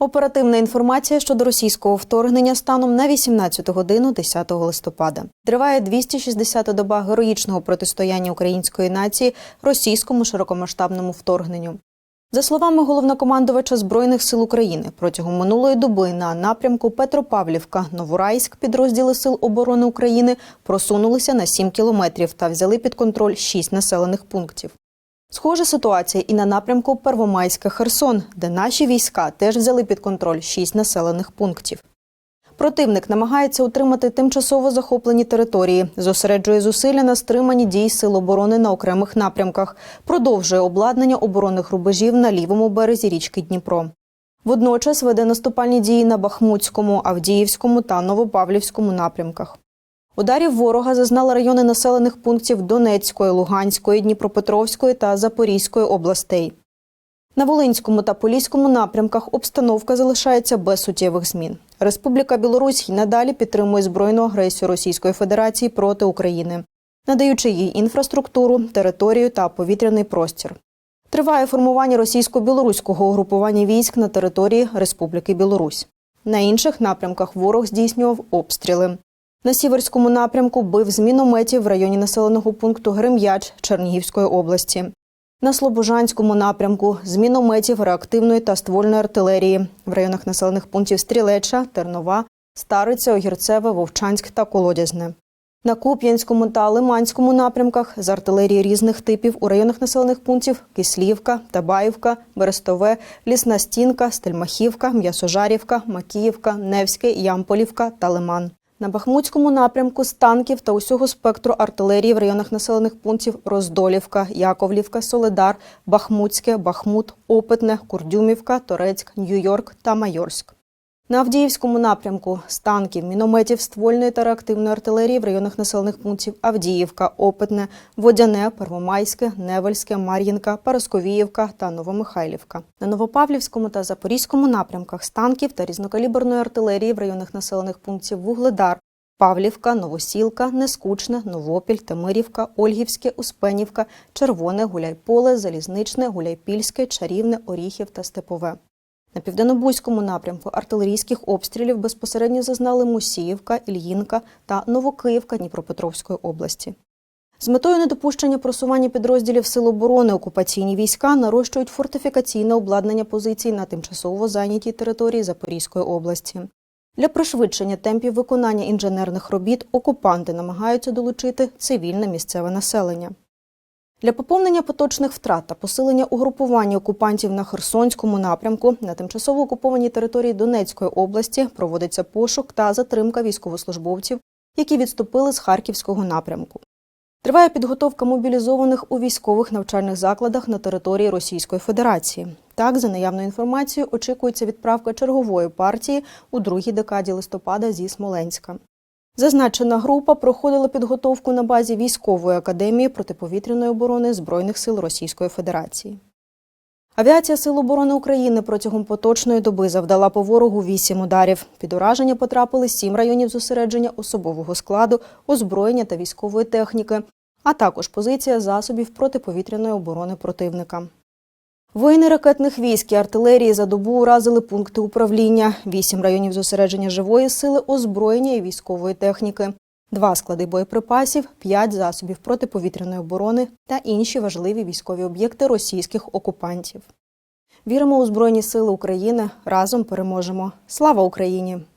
Оперативна інформація щодо російського вторгнення станом на 18 годину 10 листопада. Триває 260-та доба героїчного протистояння української нації російському широкомасштабному вторгненню. За словами головнокомандувача збройних сил України, протягом минулої доби на напрямку Петропавлівка Новорайськ підрозділи Сил оборони України просунулися на 7 кілометрів та взяли під контроль 6 населених пунктів. Схожа ситуація і на напрямку Первомайське Херсон, де наші війська теж взяли під контроль 6 населених пунктів. Противник намагається утримати тимчасово захоплені території, зосереджує зусилля на стриманні дій сил оборони на окремих напрямках, продовжує обладнання оборонних рубежів на лівому березі річки Дніпро. Водночас веде наступальні дії на Бахмутському, Авдіївському та Новопавлівському напрямках. Ударів ворога зазнали райони населених пунктів Донецької, Луганської, Дніпропетровської та Запорізької областей. На Волинському та Поліському напрямках обстановка залишається без суттєвих змін. Республіка Білорусь й надалі підтримує збройну агресію Російської Федерації проти України, надаючи їй інфраструктуру, територію та повітряний простір. Триває формування російсько-білоруського угрупування військ на території Республіки Білорусь. На інших напрямках ворог здійснював обстріли. На сіверському напрямку бив з мінометів в районі населеного пункту Грем'яч Чернігівської області. На Слобожанському напрямку з мінометів реактивної та ствольної артилерії в районах населених пунктів Стрілеча, Тернова, Стариця, Огірцеве, Вовчанськ та Колодязне. На Куп'янському та Лиманському напрямках з артилерії різних типів у районах населених пунктів Кислівка, Табаївка, Берестове, Лісна Стінка, Стельмахівка, М'ясожарівка, Макіївка, Невське, Ямполівка та Лиман. На Бахмутському напрямку з танків та усього спектру артилерії в районах населених пунктів Роздолівка, Яковлівка, Соледар, Бахмутське, Бахмут, Опитне, Курдюмівка, Торецьк, Нью-Йорк та Майорськ. На Авдіївському напрямку з танків, мінометів, ствольної та реактивної артилерії в районах населених пунктів Авдіївка, Опитне, Водяне, Первомайське, Невельське, Мар'їнка, Парасковіївка та Новомихайлівка. На Новопавлівському та Запорізькому напрямках з танків та різнокаліберної артилерії в районах населених пунктів Вугледар, Павлівка, Новосілка, Нескучне, Новопіль, Темирівка, Ольгівське, Успенівка, Червоне, Гуляйполе, Залізничне, Гуляйпільське, Чарівне, Оріхів та Степове. На південнобузькому напрямку артилерійських обстрілів безпосередньо зазнали Мусіївка, Ільїнка та Новокиївка Дніпропетровської області. З метою недопущення просування підрозділів Сил оборони окупаційні війська нарощують фортифікаційне обладнання позицій на тимчасово зайнятій території Запорізької області. Для пришвидшення темпів виконання інженерних робіт окупанти намагаються долучити цивільне місцеве населення. Для поповнення поточних втрат та посилення угрупування окупантів на Херсонському напрямку на тимчасово окупованій території Донецької області проводиться пошук та затримка військовослужбовців, які відступили з Харківського напрямку. Триває підготовка мобілізованих у військових навчальних закладах на території Російської Федерації. Так, за наявною інформацією, очікується відправка чергової партії у другій декаді листопада зі Смоленська. Зазначена група проходила підготовку на базі військової академії протиповітряної оборони Збройних сил Російської Федерації. Авіація Сил оборони України протягом поточної доби завдала по ворогу вісім ударів. Під ураження потрапили сім районів зосередження особового складу, озброєння та військової техніки, а також позиція засобів протиповітряної оборони противника. Воїни ракетних військ і артилерії за добу уразили пункти управління, вісім районів зосередження живої сили, озброєння і військової техніки, два склади боєприпасів, п'ять засобів протиповітряної оборони та інші важливі військові об'єкти російських окупантів. Віримо у Збройні Сили України. Разом переможемо. Слава Україні!